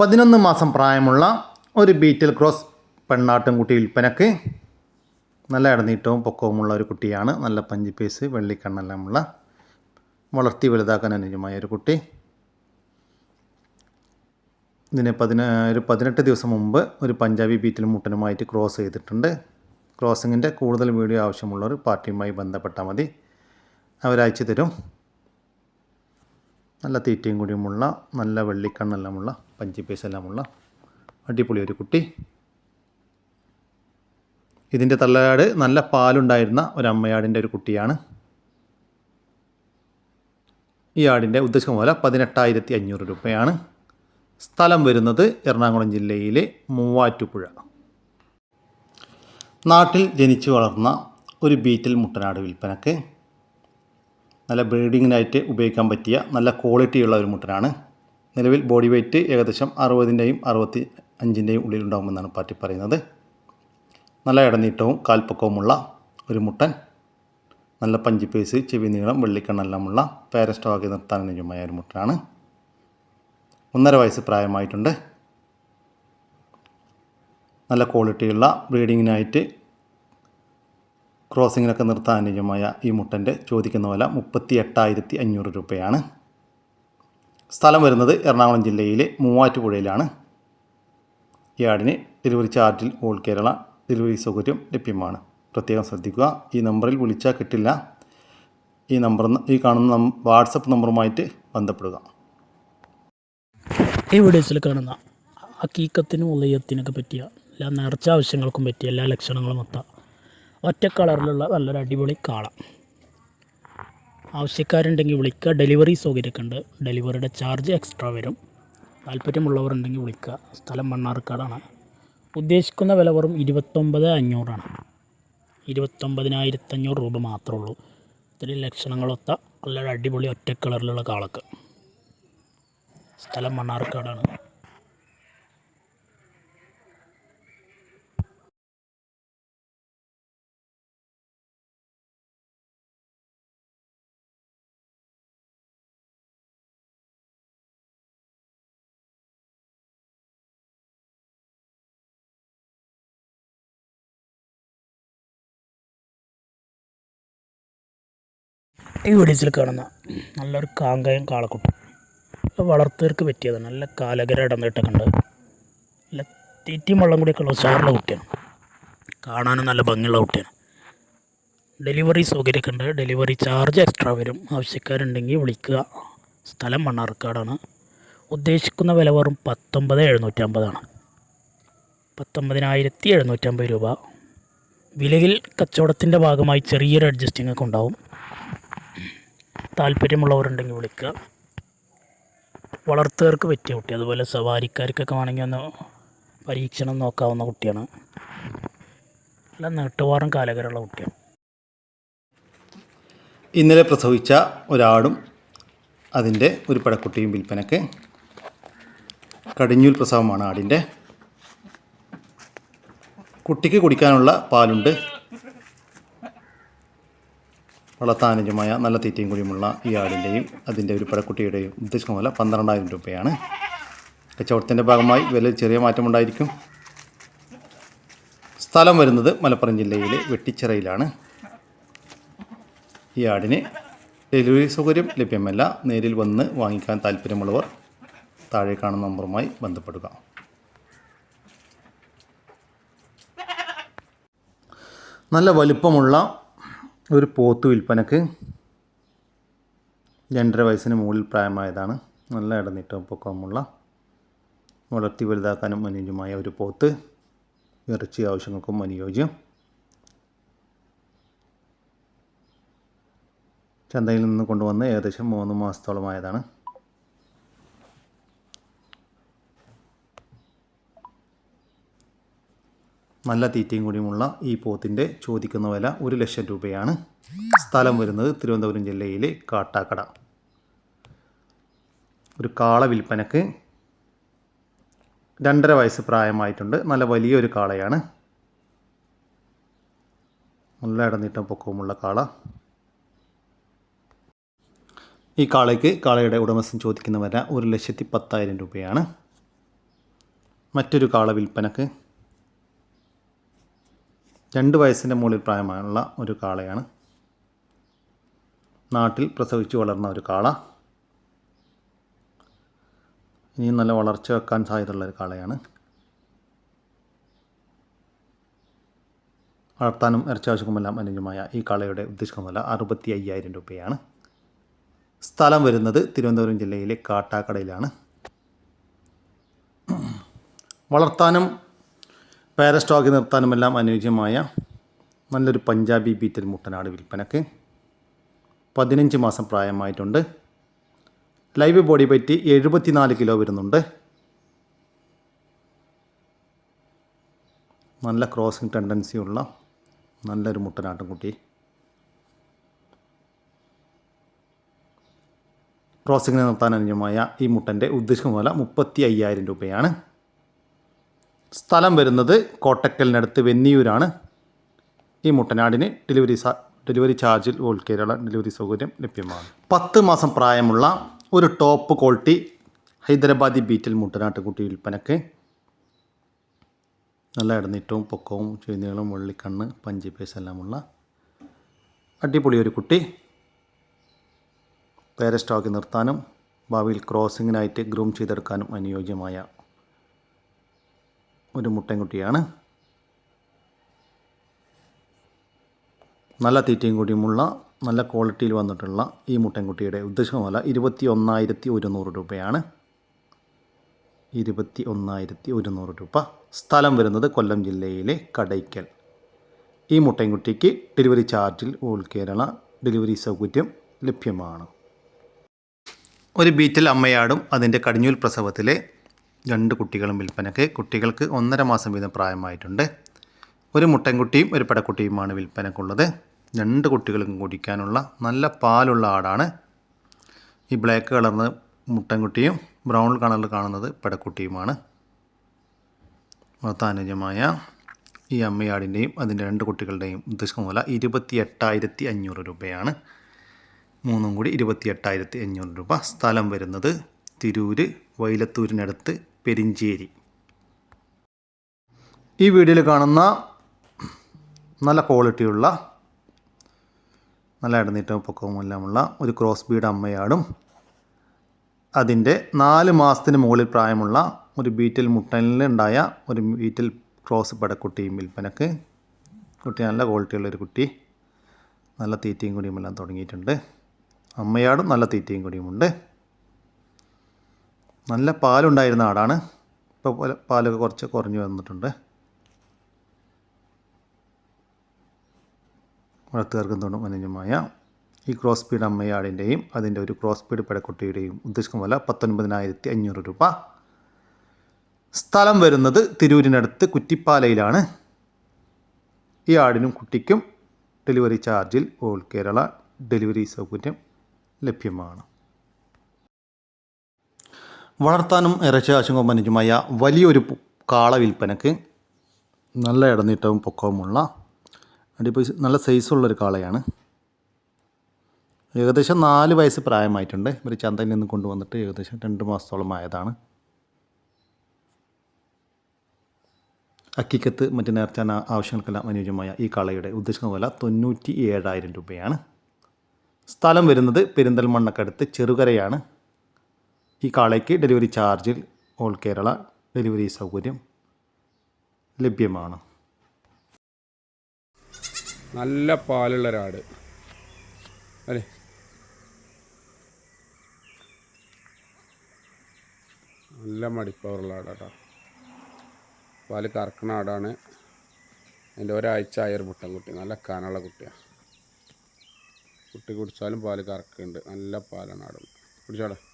പതിനൊന്ന് മാസം പ്രായമുള്ള ഒരു ബീറ്റിൽ ക്രോസ് പെണ്ണാട്ടുംകുട്ടി വിൽപ്പനക്ക് നല്ല ഇടനീട്ടവും പൊക്കവുമുള്ള ഒരു കുട്ടിയാണ്. നല്ല പഞ്ചി പീസ് വെള്ളിക്കണ്ണെല്ലാമുള്ള വളർത്തി വലുതാക്കാൻ അനുയോജ്യമായ ഒരു കുട്ടി. ഇതിന് പതിന ഒരു പതിനെട്ട് ദിവസം മുമ്പ് ഒരു പഞ്ചാബി ബീറ്റിൽ മുട്ടനുമായിട്ട് ക്രോസ് ചെയ്തിട്ടുണ്ട്. ക്രോസിങ്ങിന്റെ കൂടുതൽ വീഡിയോ ആവശ്യമുള്ളവർ പാർട്ടിയുമായി ബന്ധപ്പെട്ടാൽ മതി. അവരയച്ചു തരും. നല്ല തീറ്റയും കൂടിയുമുള്ള നല്ല വെള്ളിക്കണ്ണെല്ലാമുള്ള പഞ്ചി പീസ് എല്ലാമുള്ള അടിപൊളി ഒരു കുട്ടി. ഇതിന്റെ തള്ളയാട് നല്ല പാലുണ്ടായിരുന്ന ഒരു അമ്മയാടിന്റെ ഒരു കുട്ടിയാണ്. ഈ ആടിന്റെ ഉദ്ദേശം പോലെ പതിനെട്ടായിരത്തി അഞ്ഞൂറ് രൂപയാണ്. സ്ഥലം വരുന്നത് എറണാകുളം ജില്ലയിലെ മൂവാറ്റുപുഴ. നാട്ടിൽ ജനിച്ചു വളർന്ന ഒരു ബീറ്റിൽ മുട്ടനാട് വിൽപ്പനക്ക് നല്ല ബ്രീഡിങ്ങിനായിട്ട് ഉപയോഗിക്കാൻ പറ്റിയ നല്ല ക്വാളിറ്റിയുള്ള ഒരു മുട്ടനാണ്. നിലവിൽ ബോഡി വെയ്റ്റ് ഏകദേശം അറുപതിന്റെയും അറുപത്തി അഞ്ചിന്റെയും ഉള്ളിലുണ്ടാകുമെന്നാണ് പാറ്റി പറയുന്നത്. നല്ല ഇടനീട്ടവും കാൽപ്പക്കവുമുള്ള ഒരു മുട്ടൻ. നല്ല പഞ്ചിപ്പേസ് ചെവി നീളം വെള്ളിക്കണ്ണെല്ലാമുള്ള പാരസ്റ്റോക്കി നിർത്താൻ ഒരു മുട്ടനാണ്. ഒന്നര വയസ്സ് പ്രായമായിട്ടുണ്ട്. നല്ല ക്വാളിറ്റിയുള്ള ബ്രീഡിങ്ങിനായിട്ട് ക്രോസിങ്ങിനൊക്കെ നിർത്താൻ അനുയോജ്യമായ ഈ മുട്ടന്റെ ചോദിക്കുന്ന വില മുപ്പത്തി എട്ടായിരത്തി അഞ്ഞൂറ് രൂപയാണ്. സ്ഥലം വരുന്നത് എറണാകുളം ജില്ലയിലെ മൂവാറ്റുപുഴയിലാണ്. ഈ ആടിന് ഡെലിവറി ചാർജിൽ ഓൾ കേരള ഡെലിവറി സൗകര്യം ലഭ്യമാണ്. പ്രത്യേകം ശ്രദ്ധിക്കുക ഈ നമ്പറിൽ വിളിച്ചാൽ കിട്ടില്ല. ഈ നമ്പർ ഈ കാണുന്ന വാട്സപ്പ് നമ്പറുമായിട്ട് ബന്ധപ്പെടുക. ഈ വീഡിയോസിൽ കാണുന്ന ഹക്കീക്കത്തിനും ഉദയത്തിനൊക്കെ പറ്റിയ എല്ലാ നേർച്ച ആവശ്യങ്ങൾക്കും പറ്റിയ എല്ലാ ലക്ഷണങ്ങളും ഒത്ത ഒറ്റ കളറിലുള്ള നല്ലൊരു അടിപൊളി കാള. ആവശ്യക്കാരുണ്ടെങ്കിൽ വിളിക്കുക. ഡെലിവറി സൗകര്യമൊക്കെ ഉണ്ട്. ഡെലിവറിയുടെ ചാർജ് എക്സ്ട്രാ വരും. താല്പര്യമുള്ളവരുണ്ടെങ്കിൽ വിളിക്കുക. സ്ഥലം മണ്ണാർക്കാടാണ്. ഉദ്ദേശിക്കുന്ന വില വെറും ഇരുപത്തൊമ്പത് അഞ്ഞൂറാണ്. ഇരുപത്തൊമ്പതിനായിരത്തഞ്ഞൂറ് രൂപ മാത്രമേ ഉള്ളൂ. ഇത്രയും ലക്ഷണങ്ങളൊത്ത നല്ലൊരു അടിപൊളി ഒറ്റ കളറിലുള്ള കാളക്ക്. സ്ഥലം മണ്ണാർക്കാടാണ്. ഈ വീഡിയോസിൽ കാണുന്ന നല്ലൊരു കാങ്കയം കാളക്കുട്ടി വളർത്തവർക്ക് പറ്റിയതാണ് നല്ല കാലകര ഇടന്നിട്ടൊക്കെ ഉണ്ട്. നല്ല തീറ്റിയും വെള്ളം കൂടിയൊക്കെ ഉള്ള ഉഷാറുള്ള കുട്ടിയാണ്. കാണാനും നല്ല ഭംഗിയുള്ള കുട്ടിയാണ്. ഡെലിവറി സൗകര്യമൊക്കെ ഉണ്ട്. ഡെലിവറി ചാർജ് എക്സ്ട്രാ വരും. ആവശ്യക്കാരുണ്ടെങ്കിൽ വിളിക്കുക. സ്ഥലം മണ്ണാർക്കാടാണ്. ഉദ്ദേശിക്കുന്ന വില വെറും പത്തൊമ്പത് എഴുന്നൂറ്റമ്പതാണ്. പത്തൊമ്പതിനായിരത്തി എഴുന്നൂറ്റമ്പത് രൂപ. വിലയിൽ കച്ചവടത്തിന്റെ ഭാഗമായി ചെറിയൊരു അഡ്ജസ്റ്റിംഗ് ഒക്കെ ഉണ്ടാവും. താല്പര്യമുള്ളവരുണ്ടെങ്കിൽ വിളിക്കുക. വളർത്തുകാർക്ക് പറ്റിയ കുട്ടി അതുപോലെ സവാരിക്കാർക്കൊക്കെ വേണമെങ്കിൽ ഒന്ന് പരീക്ഷണം നോക്കാവുന്ന കുട്ടിയാണ്. നല്ല നീട്ടുവാറും കാലകരമുള്ള കുട്ടിയാണ്. ഇന്നലെ പ്രസവിച്ച ഒരാടും അതിന്റെ ഒരു പടക്കുട്ടിയും വിൽപ്പനക്ക് കടിഞ്ഞൂൽ പ്രസവമാണ് ആടിന്റെ. കുട്ടിക്ക് കുടിക്കാനുള്ള പാലുണ്ട്. വളർത്താനുജമായ നല്ല തീറ്റയും കുഴിയുമുള്ള ഈ ആടിന്റെയും അതിന്റെ ഒരു പഴക്കുട്ടിയുടെയും ഉദ്ദേശിക്കുന്ന വില പന്ത്രണ്ടായിരം രൂപയാണ്. കച്ചവടത്തിന്റെ ഭാഗമായി വില ചെറിയ മാറ്റമുണ്ടായിരിക്കും. സ്ഥലം വരുന്നത് മലപ്പുറം ജില്ലയിലെ വെട്ടിച്ചിറയിലാണ്. ഈ ആടിന് ഡെലിവറി സൗകര്യം ലഭ്യമല്ല. നേരിൽ വന്ന് വാങ്ങിക്കാൻ താല്പര്യമുള്ളവർ താഴെ കാണുന്ന നമ്പറുമായി ബന്ധപ്പെടുക. നല്ല വലിപ്പമുള്ള ഒരു പോത്ത് വിൽപ്പനക്ക് രണ്ടര വയസ്സിന് മുകളിൽ പ്രായമായതാണ്. നല്ല ഇടനീട്ടവും പൊക്കവുമുള്ള വളർത്തി വലുതാക്കാനും അനുയോജ്യമായ ഒരു പോത്ത്. ഇറച്ചി ആവശ്യങ്ങൾക്കും അനുയോജ്യം. ചന്തയിൽ നിന്ന് കൊണ്ടുവന്ന് ഏകദേശം മൂന്ന് മാസത്തോളമായതാണ്. നല്ല തീറ്റയും കൂടിയുമുള്ള ഈ പോത്തിന്റെ ചോദിക്കുന്ന വില ഒരു ലക്ഷം രൂപയാണ്. സ്ഥലം വരുന്നത് തിരുവനന്തപുരം ജില്ലയിലെ കാട്ടാക്കട. ഒരു കാള വിൽപ്പനക്ക് രണ്ടര വയസ്സ് പ്രായമായിട്ടുണ്ട്. നല്ല വലിയൊരു കാളയാണ്. നല്ല ഇടനീട്ടം പൊക്കവുമുള്ള കാള. ഈ കാളയ്ക്ക് കാളയുടെ ഉടമസ്ഥൻ ചോദിക്കുന്ന വില ഒരു ലക്ഷത്തി പത്തായിരം രൂപയാണ്. മറ്റൊരു കാള വിൽപ്പനക്ക് രണ്ട് വയസ്സിന്റെ മുകളിൽ പ്രായമായുള്ള ഒരു കാളയാണ്. നാട്ടിൽ പ്രസവിച്ചു വളർന്ന ഒരു കാള. ഇനിയും നല്ല വളർച്ച വെക്കാൻ സാധ്യതയുള്ള ഒരു കാളയാണ്. വളർത്താനും ഇറച്ചാവശ്യക്കുമെല്ലാം അനുയോജ്യമായ ഈ കാളയുടെ ഉദ്ദേശിക്കുന്ന വില അറുപത്തി അയ്യായിരം രൂപയാണ്. സ്ഥലം വരുന്നത് തിരുവനന്തപുരം ജില്ലയിലെ കാട്ടാക്കടയിലാണ്. വളർത്താനും പേര സ്റ്റോക്ക് നിർത്താനുമെല്ലാം അനുയോജ്യമായ നല്ലൊരു പഞ്ചാബി ബീറ്റൽ മുട്ടനാട് വിൽപ്പനക്ക് പതിനഞ്ച് മാസം പ്രായമായിട്ടുണ്ട്. ലൈവ് ബോഡി വെയിറ്റ് എഴുപത്തിനാല് കിലോ വരുന്നുണ്ട്. നല്ല ക്രോസിംഗ് ടെൻഡൻസിയുള്ള നല്ലൊരു മുട്ടനാട്ടുംകുട്ടി ക്രോസിങ്ങിന് നിർത്താൻ അനുയോജ്യമായ ഈ മുട്ടന്റെ ഉദ്ദേശിക്കുന്ന വില മുപ്പത്തി അയ്യായിരം രൂപയാണ്. സ്ഥലം വരുന്നത് കോട്ടക്കലിനടുത്ത് വെന്നിയൂരാണ്. ഈ മുട്ടനാടിന് ഡെലിവറി ഡെലിവറി ചാർജിൽ ഓൾ കേരള ഡെലിവറി സൗകര്യം ലഭ്യമാണ്. പത്ത് മാസം പ്രായമുള്ള ഒരു ടോപ്പ് ക്വാളിറ്റി ഹൈദരാബാദി ബീറ്റിൽ മുട്ടനാട്ടുകുട്ടി വിൽപ്പനക്ക് നല്ല ഇടനീറ്റവും പൊക്കവും ചുവന്നീളം വെള്ളിക്കണ്ണ് പഞ്ചി പേസ് എല്ലാമുള്ള അടിപൊളി ഒരു കുട്ടി. പേരെ നിർത്താനും ഭാവിയിൽ ക്രോസിങ്ങിനായിട്ട് ഗ്രൂം ചെയ്തെടുക്കാനും അനുയോജ്യമായ ഒരു മുട്ടൻകുട്ടിയാണ്. നല്ല തീറ്റയും കൂടിയുമുള്ള നല്ല ക്വാളിറ്റിയിൽ വന്നിട്ടുള്ള ഈ മുട്ടൻകുട്ടിയുടെ ഉദ്ദേശമല്ല. ഇരുപത്തി ഒന്നായിരത്തി ഒരുന്നൂറ് രൂപയാണ്. ഇരുപത്തി ഒന്നായിരത്തി ഒരുന്നൂറ് രൂപ. സ്ഥലം വരുന്നത് കൊല്ലം ജില്ലയിലെ കടയ്ക്കൽ. ഈ മുട്ടൻകുട്ടിക്ക് ഡെലിവറി ചാർജിൽ ഓൾ കേരള ഡെലിവറി സൗകര്യം ലഭ്യമാണ്. ഒരു ബീറ്റൽ അമ്മയാടും അതിന്റെ കടിഞ്ഞൂൽ പ്രസവത്തിലെ രണ്ട് കുട്ടികളും വിൽപ്പനയ്ക്ക് കുട്ടികൾക്ക് ഒന്നര മാസം വീതം പ്രായമായിട്ടുണ്ട്. ഒരു മുട്ടൻകുട്ടിയും ഒരു പടക്കുട്ടിയുമാണ് വിൽപ്പനക്കുള്ളത് രണ്ട് കുട്ടികൾക്കും കുടിക്കാനുള്ള നല്ല പാലുള്ള ആടാണ്. ഈ ബ്ലാക്ക് കളറിന് മുട്ടൻകുട്ടിയും ബ്രൗൺ കളറിൽ കാണുന്നത് പെടക്കുട്ടിയുമാണ്. അനുജമായ ഈ അമ്മയാടിന്റെയും അതിന്റെ രണ്ട് കുട്ടികളുടെയും ഉദ്ദേശിക്കുന്ന മൂല ഇരുപത്തി എട്ടായിരത്തി അഞ്ഞൂറ് രൂപയാണ്. മൂന്നും കൂടി ഇരുപത്തി എട്ടായിരത്തി അഞ്ഞൂറ് രൂപ സ്ഥലം വരുന്നത് തിരൂര് വൈലത്തൂരിനടുത്ത് പെരിഞ്ചേരി. ഈ വീഡിയോയിൽ കാണുന്ന നല്ല ക്വാളിറ്റിയുള്ള നല്ല ഇടനീട്ടവും പൊക്കവും എല്ലാമുള്ള ഒരു ക്രോസ് ബീഡ് അമ്മയാടും അതിന്റെ നാല് മാസത്തിന് മുകളിൽ പ്രായമുള്ള ഒരു ബീറ്റിൽ മുട്ടനിലുണ്ടായ ഒരു ബീറ്റിൽ ക്രോസ് പടക്കുട്ടിയും വിൽപ്പനക്ക്. കുട്ടി നല്ല ക്വാളിറ്റിയുള്ളൊരു കുട്ടി. നല്ല തീറ്റയും കുടിയുമെല്ലാം തുടങ്ങിയിട്ടുണ്ട്. അമ്മയാടും നല്ല തീറ്റയും കൂടിയുമുണ്ട്. നല്ല പാലുണ്ടായിരുന്ന ആടാണ്. ഇപ്പോൾ പാലൊക്കെ കുറച്ച് കുറഞ്ഞു വന്നിട്ടുണ്ട്. വളർത്തുകാർക്കും അനുജമായ ഈ ക്രോസ് പീഡ് അമ്മയാടിന്റെയും അതിന്റെ ഒരു ക്രോസ് പീഡ് പെടക്കുട്ടിയുടെയും ഉദ്ദേശിക്കുന്ന പോലെ പത്തൊൻപതിനായിരത്തി അഞ്ഞൂറ് രൂപ. സ്ഥലം വരുന്നത് തിരൂരിനടുത്ത് കുറ്റിപ്പാലയിലാണ്. ഈ ആടിനും കുട്ടിക്കും ഡെലിവറി ചാർജിൽ ഓൾ കേരള ഡെലിവറി സൗകര്യം ലഭ്യമാണ്. വളർത്താനും ഇറച്ചി ആശങ്കം അനുജമായ വലിയൊരു കാള വിൽപ്പനക്ക് നല്ല ഇടനീട്ടവും പൊക്കവുമുള്ള അടിപൊളി നല്ല സൈസുള്ളൊരു കാളയാണ്. ഏകദേശം നാല് വയസ്സ് പ്രായമായിട്ടുണ്ട്. ഇവർ ചന്തയിൽ നിന്ന് കൊണ്ടുവന്നിട്ട് ഏകദേശം രണ്ട് മാസത്തോളം ആയതാണ്. അക്കിക്കത്ത് മറ്റ് നേർച്ച ആവശ്യങ്ങൾക്കെല്ലാം അനുയോജ്യമായ ഈ കാളയുടെ ഉദ്ദേശിക്കുന്ന വില തൊണ്ണൂറ്റി ഏഴായിരം രൂപയാണ്. സ്ഥലം വരുന്നത് പെരിന്തൽമണ്ണക്കടുത്ത് ചെറുകരയാണ്. ഈ കാളയ്ക്ക് ഡെലിവറി ചാർജിൽ ഓൾ കേരള ഡെലിവറി സൗകര്യം ലഭ്യമാണ്. നല്ല പാലുള്ള ഒരാട്. അല്ലേ? നല്ല മടിപ്പവറുള്ള ആടാട്ടോ. പാൽ കറക്കണ ആടാണ്. എന്റെ ഒരാഴ്ച ആയൊരു മുട്ടൻകുട്ടി നല്ല കനുള്ള കുട്ടിയാണ് കുട്ടി കുടിച്ചാലും പാൽ കറക്കുന്നുണ്ട്. നല്ല പാലാണ് ആട്. കുടിച്ചോടെ.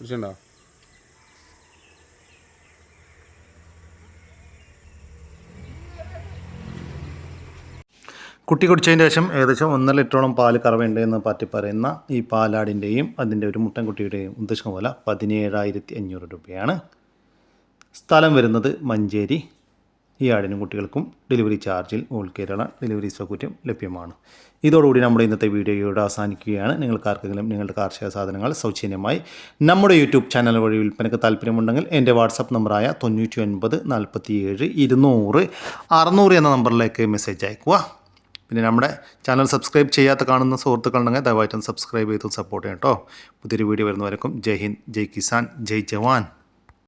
കുടിച്ചിട്ടുണ്ടോ? കുട്ടി കുടിച്ചതിന് ശേഷം ഏകദേശം ഒന്നര ലിറ്ററോളം പാൽ കറവുണ്ട് എന്ന് പാറ്റി പറയുന്ന ഈ പാലാടിന്റെയും അതിന്റെ ഒരു മുട്ടൻകുട്ടിയുടെയും ഉദ്ദേശം പോലെ പതിനേഴായിരത്തി അഞ്ഞൂറ് രൂപയാണ്. സ്ഥലം വരുന്നത് മഞ്ചേരി. ഈ ആടിനും കുട്ടികൾക്കും ഡെലിവറി ചാർജിൽ ഓൾ കേരള ഡെലിവറി സൗകര്യം ലഭ്യമാണ്. ഇതോടുകൂടി നമ്മുടെ ഇന്നത്തെ വീഡിയോയോട് അവസാനിക്കുകയാണ്. നിങ്ങൾക്ക് ആർക്കെങ്കിലും നിങ്ങളുടെ കാർഷിക സാധനങ്ങൾ സൗജന്യമായി നമ്മുടെ യൂട്യൂബ് ചാനൽ വഴി വിൽപ്പനയ്ക്ക് താല്പര്യമുണ്ടെങ്കിൽ എന്റെ വാട്സപ്പ് നമ്പറായ തൊണ്ണൂറ്റി ഒൻപത് നാൽപ്പത്തി ഏഴ് ഇരുന്നൂറ് അറുന്നൂറ് എന്ന നമ്പറിലേക്ക് മെസ്സേജ് അയക്കുക പിന്നെ നമ്മുടെ ചാനൽ സബ്സ്ക്രൈബ് ചെയ്യാത്ത കാണുന്ന സുഹൃത്തുക്കളുണ്ടെങ്കിൽ ദയവായിട്ടും സബ്സ്ക്രൈബ് ചെയ്ത് സപ്പോർട്ട് ചെയ്യണം കേട്ടോ. പുതിയൊരു വീഡിയോ വരുന്നവരേക്കും ജയ് ഹിന്ദ് ജയ് കിസാൻ ജയ് ജവാൻ.